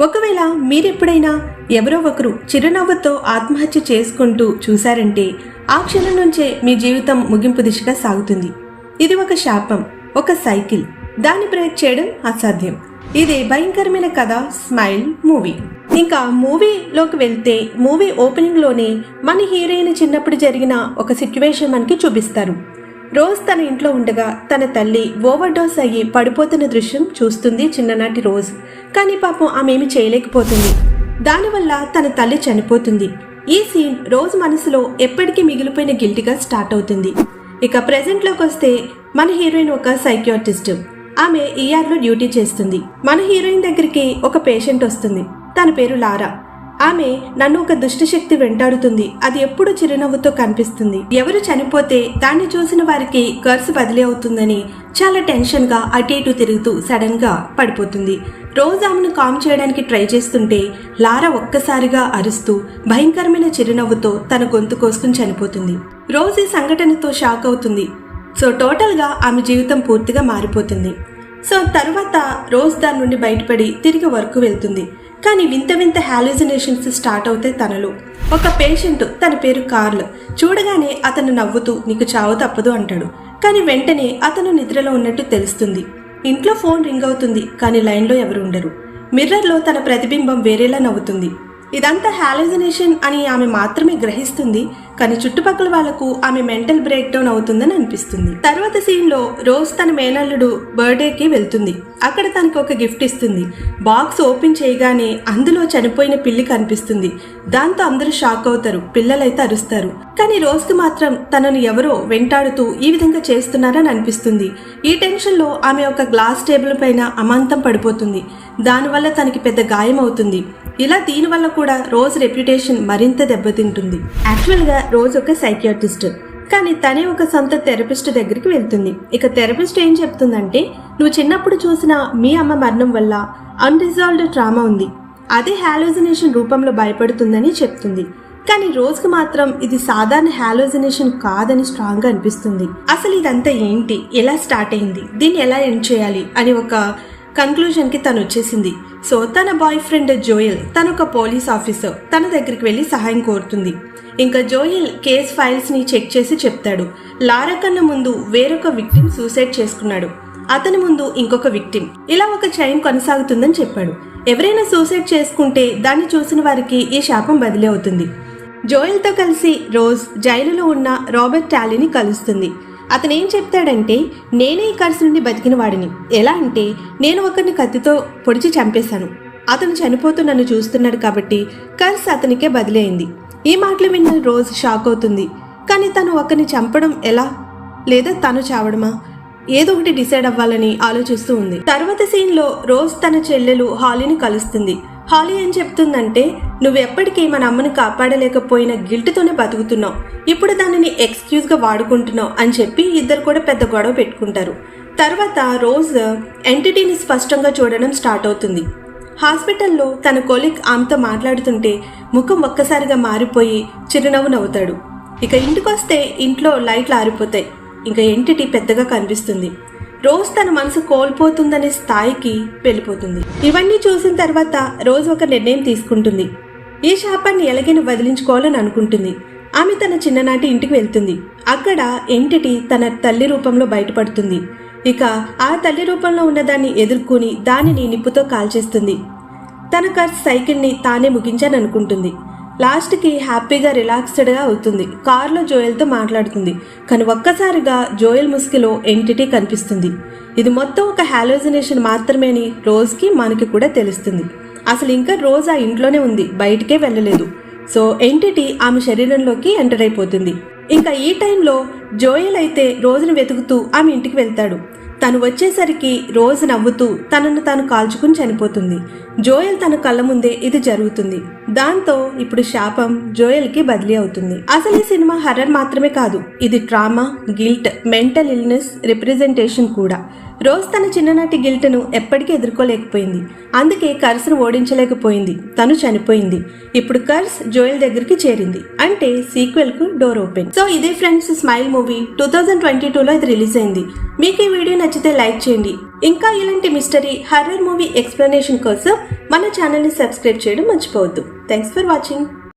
ఒకవేళ మీరెప్పుడైనా ఎవరో ఒకరు చిరునవ్వుతో ఆత్మహత్య చేసుకుంటూ చూశారంటే ఆ క్షణం నుంచే మీ జీవితం ముగింపు దిశగా సాగుతుంది. ఇది ఒక శాపం ఒక సైకిల్. దాన్ని బ్రేక్ చేయడం అసాధ్యం. ఇది భయంకరమైన కథ స్మైల్ మూవీ. ఇంకా మూవీలోకి వెళ్తే మూవీ ఓపెనింగ్లోనే మన హీరోయిన్ చిన్నప్పుడు జరిగిన ఒక సిచ్యువేషన్ మనకి చూపిస్తారు. రోజ్ తన ఇంట్లో ఉండగా తన తల్లి ఓవర్డోస్ అయ్యి పడిపోతున్న దృశ్యం చూస్తుంది చిన్ననాటి రోజ్. కానీ పాపం ఆమెమి చేయలేకపోతుంది. దానివల్ల తన తల్లి చనిపోతుంది. ఈ సీన్ రోజ్ మనసులో ఎప్పటికీ మిగిలిపోయిన గిల్టీగా స్టార్ట్ అవుతుంది. ఇక ప్రెజెంట్లోకి వస్తే మన హీరోయిన్ ఒక సైకియాటిస్ట్. ఆమె ఈఆర్లో డ్యూటీ చేస్తుంది. మన హీరోయిన్ దగ్గరికి ఒక పేషెంట్ వస్తుంది. తన పేరు లారా. ఆమె నన్ను ఒక దుష్టశక్తి వెంటాడుతుంది. అది ఎప్పుడు చిరునవ్వుతో కనిపిస్తుంది. ఎవరు చనిపోతే దాన్ని చూసిన వారికి కర్సు బదిలీ అవుతుందని చాలా టెన్షన్గా అటు ఇటు తిరుగుతూ సడన్గా పడిపోతుంది. రోజు ఆమెను కామ్ చేయడానికి ట్రై చేస్తుంటే లారా ఒక్కసారిగా అరుస్తూ భయంకరమైన చిరునవ్వుతో తన గొంతు కోసుకుని చనిపోతుంది. రోజు ఈ సంఘటనతో షాక్ అవుతుంది. సో టోటల్గా ఆమె జీవితం పూర్తిగా మారిపోతుంది. సో తర్వాత రోజ్ దాని నుండి బయటపడి తిరిగి వర్క్ వెళ్తుంది. కానీ వింత వింత హాలుజినేషన్స్ స్టార్ట్ అవుతాయి తనలో. ఒక పేషెంట్ తన పేరు కార్ల్. చూడగానే అతను నవ్వుతూ నీకు చావు తప్పదు అంటాడు. కానీ వెంటనే అతను నిద్రలో ఉన్నట్టు తెలుస్తుంది. ఇంట్లో ఫోన్ రింగ్ అవుతుంది కానీ లైన్లో ఎవరు ఉండరు. మిర్రర్లో తన ప్రతిబింబం వేరేలా నవ్వుతుంది. ఇదంతా హాలోజినేషన్ అని ఆమె మాత్రమే గ్రహిస్తుంది కానీ చుట్టుపక్కల వాళ్ళకు ఆమె మెంటల్ బ్రేక్ డౌన్ అవుతుందని అనిపిస్తుంది. తర్వాత సీన్లో రోజ్ తన మేనల్లుడు బర్త్డేకి వెళ్తుంది. అక్కడ తనకు ఒక గిఫ్ట్ ఇస్తుంది. బాక్స్ ఓపెన్ చేయగానే అందులో చనిపోయిన పిల్లి కనిపిస్తుంది. దాంతో అందరూ షాక్ అవుతారు పిల్లలైతే అరుస్తారు. కానీ రోజుకి మాత్రం తనను ఎవరో వెంటాడుతూ ఈ విధంగా చేస్తున్నారని అనిపిస్తుంది. ఈ టెన్షన్లో ఆమె ఒక గ్లాస్ టేబుల్ పైన అమాంతం పడిపోతుంది. దానివల్ల తనకి పెద్ద గాయం అవుతుంది. ఇలా దీనివల్ల కూడా రోజ్ రెప్యుటేషన్ మరింత దెబ్బతింటుంది. యాక్చువల్గా రోజ్ ఒక సైకియాటిస్ట్ కానీ తనే ఒక సొంత థెరపిస్ట్ దగ్గరికి వెళ్తుంది. ఇక థెరపిస్ట్ ఏం చెప్తుందంటే నువ్వు చిన్నప్పుడు చూసిన మీ అమ్మ మరణం వల్ల అన్రిజాల్వ్డ్ ట్రామా ఉంది. అదే హాలోజినేషన్ రూపంలో భయపడుతుందని చెప్తుంది. కానీ రోజుకి మాత్రం ఇది సాధారణ హాలోజినేషన్ కాదని స్ట్రాంగ్గా అనిపిస్తుంది. అసలు ఇదంతా ఏంటి? ఎలా స్టార్ట్ అయింది? దీన్ని ఎలా ఎండ్ చేయాలి? అని ఒక కన్క్లూజన్కి తను వచ్చేసింది. సో తన బాయ్ ఫ్రెండ్ జోయల్ తను ఒక పోలీస్ ఆఫీసర్ తన దగ్గరికి వెళ్ళి సహాయం కోరుతుంది. ఇంకా జోయల్ కేస్ ఫైల్స్ని చెక్ చేసి చెప్తాడు. లారా కన్నా ముందు వేరొక విక్టిమ్ సూసైడ్ చేసుకున్నాడు. అతని ముందు ఇంకొక విక్టిమ్ ఇలా ఒక చైన్ కొనసాగుతుందని చెప్పాడు. ఎవరైనా సూసైడ్ చేసుకుంటే దాన్ని చూసిన వారికి ఈ శాపం బదిలీ అవుతుంది. జోయల్తో కలిసి రోజ్ జైలులో ఉన్న రాబర్ట్ టాలీని కలుస్తుంది. అతను ఏం చెప్తాడంటే నేనే ఈ కర్స్ నుండి బతికిన వాడిని. ఎలా అంటే నేను ఒకరిని కత్తితో పొడిచి చంపేశాను. అతను చనిపోతూ నన్ను చూస్తున్నాడు కాబట్టి కర్స్ అతనికే బదిలీ అయింది ఈ మాటలు విన్న రోజ్ షాక్ అవుతుంది. కానీ తను ఒకరిని చంపడం ఎలా? లేదా తను చావడమా? ఏదో ఒకటి డిసైడ్ అవ్వాలని ఆలోచిస్తూ ఉంది. తర్వాత సీన్లో రోజ్ తన చెల్లెలు హాలీని కలుస్తుంది. హాలీ ఏం చెప్తుందంటే నువ్వు ఎప్పటికీ మన అమ్మని కాపాడలేకపోయిన గిల్ట్తోనే బతుకుతున్నావు. ఇప్పుడు దానిని ఎక్స్క్యూజ్గా వాడుకుంటున్నావు అని చెప్పి ఇద్దరు కూడా పెద్ద గొడవ పెట్టుకుంటారు. తర్వాత రోజ్ ఎంటిటీని స్పష్టంగా చూడడం స్టార్ట్ అవుతుంది. హాస్పిటల్లో తన కొలిక్ ఆమెతో మాట్లాడుతుంటే ముఖం ఒక్కసారిగా మారిపోయి చిరునవ్వు నవ్వుతాడు. ఇక ఇంటికొస్తే ఇంట్లో లైట్లు ఆరిపోతాయి. ఇంకా ఎంటిటీ పెద్దగా కనిపిస్తుంది. రోజ్ తన మనసు కోల్పోతుందనే స్థాయికి వెళ్ళిపోతుంది. ఇవన్నీ చూసిన తర్వాత రోజ్ ఒక నిర్ణయం తీసుకుంటుంది. ఈ శాపాన్ని ఎలాగైనా వదిలించుకోవాలని అనుకుంటుంది. ఆమె తన చిన్ననాటి ఇంటికి వెళ్తుంది. అక్కడ ఎంటిటీ తన తల్లి రూపంలో బయటపడుతుంది. ఇక ఆ తల్లి రూపంలో ఉన్నదాన్ని ఎదుర్కొని దానిని నిప్పుతో కాల్చేస్తుంది. తన కర్ సైకిల్ని తానే ముగించాననుకుంటుంది. అనుకుంటుంది లాస్ట్కి హ్యాపీగా రిలాక్స్డ్గా అవుతుంది. కార్లో జోయల్తో మాట్లాడుతుంది. కానీ ఒక్కసారిగా జోయల్ ముసుగులో ఎంటిటీ కనిపిస్తుంది. ఇది మొత్తం ఒక హాలోజినేషన్ మాత్రమే అని రోజుకి మనకి కూడా తెలుస్తుంది. అసలు ఇంకా రోజు ఆ ఇంట్లోనే ఉంది. బయటికే వెళ్ళలేదు. సో ఎంటిటీ ఆమె శరీరంలోకి ఎంటర్ అయిపోతుంది. ఇంకా ఈ టైంలో జోయల్ అయితే రోజును వెతుకుతూ ఆమె ఇంటికి వెళ్తాడు. తను వచ్చేసరికి రోజు నవ్వుతూ తనను తాను కాల్చుకుని చనిపోతుంది. జోయల్ తన కళ్ళ ముందే ఇది జరుగుతుంది. దాంతో ఇప్పుడు శాపం జోయల్కి బదిలీ అవుతుంది. అసలు ఈ సినిమా హర్రర్ మాత్రమే కాదు ఇది trauma guilt mental illness representation కూడా. రోజ్ తన చిన్ననాటి గిల్ట్ను ఎప్పటికీ ఎదుర్కోలేకపోయింది. అందుకే కర్స్ను ఓడించలేకపోయింది. తను చనిపోయింది. ఇప్పుడు కర్స్ జోయల్ దగ్గరికి చేరింది. అంటే సీక్వెల్కు డోర్ ఓపెన్. సో ఇదే friends Smile movie two thousand twenty టూలో ఇది రిలీజ్ అయింది. మీకు ఈ వీడియో నచ్చితే లైక్ చేయండి. ఇంకా ఇలాంటి మిస్టరీ హర్రర్ మూవీ ఎక్స్ప్లెనేషన్ కోసం మన ఛానల్ని సబ్స్క్రైబ్ చేయడం మర్చిపోవద్దు. Thanks for watching.